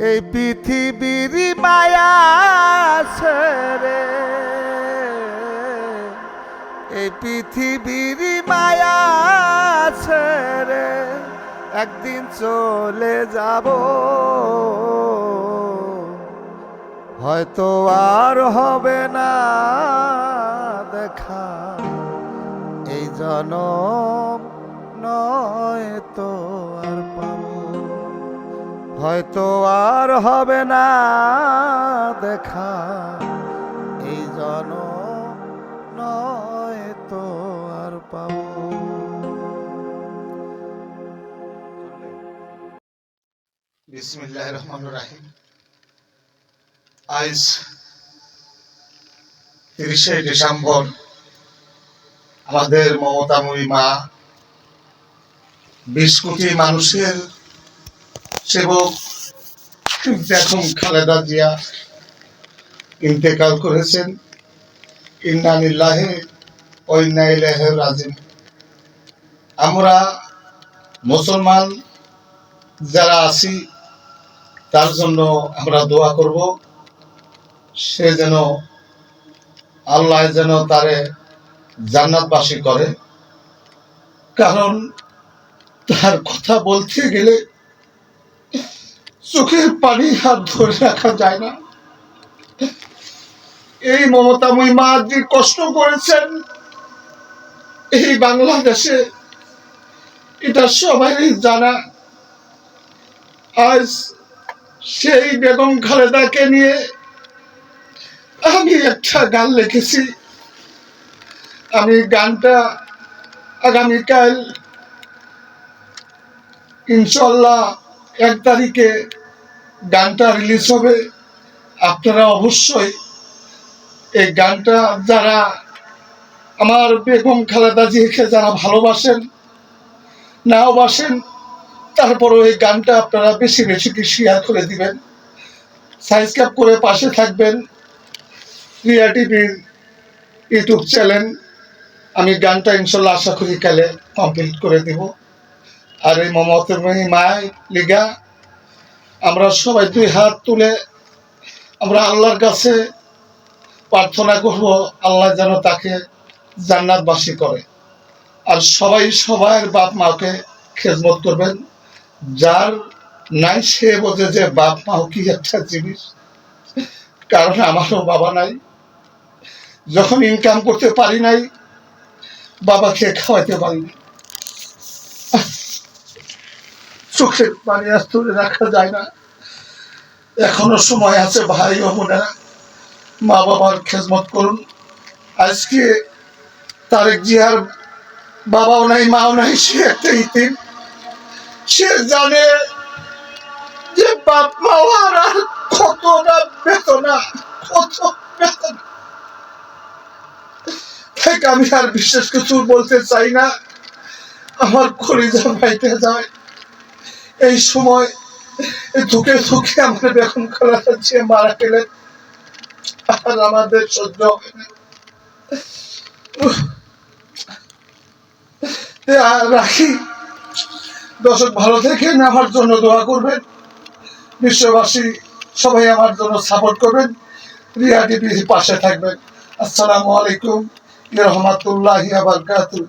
এই পৃথিবীর মায়া ছেড়ে এই পৃথিবীর মায়া ছেড়ে একদিন চলে যাব। হয়তো আর হবে না দেখা। এই জনম নয় তো আর পাবো হয়তো আর হবে না দেখা। এই জনম নয় তো আর পাবো। বিসমিল্লাহ রহমান রাহিম। আজ তিরিশে ডিসেম্বর আমাদের মমতাময়ী মা, বিশ কোটি মানুষের সেবক বেগম খালেদা জিয়া ইন্তেকাল করেছেন। ইন্নানিল্লাহে ঐন্নাইলাহে রাজিম আমরা মুসলমান যারা আছি, তার জন্য আমরা দোয়া করব। সে যেন আল্লাহ যেন তারে জান্নাতবাসী করে। কারণ তার কথা বলতে গেলে চোখের পানি হাত ধরে রাখা যায় না। এই মমতাময়ী মা যে কষ্ট করেছেন, এই বাংলাদেশে এটা সবাই জানা। আজ সেই বেগম খালেদাকে নিয়ে আমি একটা গান লিখেছি। আমি গানটা আগামীকাল ইনশাল্লাহ এক তারিখে গানটা রিলিজ হবে। আপনারা অবশ্যই এই গানটা যারা আমার বেগম খালেদা জিকে যারা ভালোবাসেন, নাও বাসেন, তারপরও এই গানটা আপনারা বেশি বেশি কি শেয়ার করে দিবেন। সাবস্ক্রাইব করে পাশে থাকবেন। রিয়া টিভির ইউটিউব চ্যানেল আমি গানটা ইনশাল্লাহ আশা করি কালে কমপ্লিট করে দিব। আর এই মমতের মায় লিগা আমরা সবাই দুই হাত তুলে আমরা আল্লাহর কাছে প্রার্থনা করব, আল্লাহ যেন তাকে জান্নাতবাসী করে। আর সবাই সবার বাপ মাকে খেজমত করবেন। যার নাই সে বোঝে যে বাপ মাও কি একটা জিনিস। কারণ আমারও বাবা নাই। যখন ইনকাম করতে পারি নাই, বাবাকে খাওয়াইতে পারিনি চোখের পানি আর তুলে রাখা যায় না। এখনও সময় আছে ভাই ও বোনেরা, মা বাবার খেজমত করুন। আজকে তারেক জিয়ার বাবাও নাই, মাও নাই, সে একটা ইতিম। সে জানে যে বাপ মা আর আর কতটা বেতনা কত বেতনা আমি আর বিশেষ কিছু বলতে চাই না। আমার খরিজা ভাইতে যায়। এই সময় ধুকে ধুকে আমাদের বেগম খোলা যাচ্ছে মারা গেলেন। আর আমাদের সহ্য রাখি, দর্শক ভালো থেকে আমার জন্য দোয়া করবেন। বিশ্ববাসী সবাই আমার জন্য সাপোর্ট করবেন। রিয়া টিভির পাশে থাকবেন। আসসালামু আলাইকুম। রহমতুল্লাহ বারকাতুহ।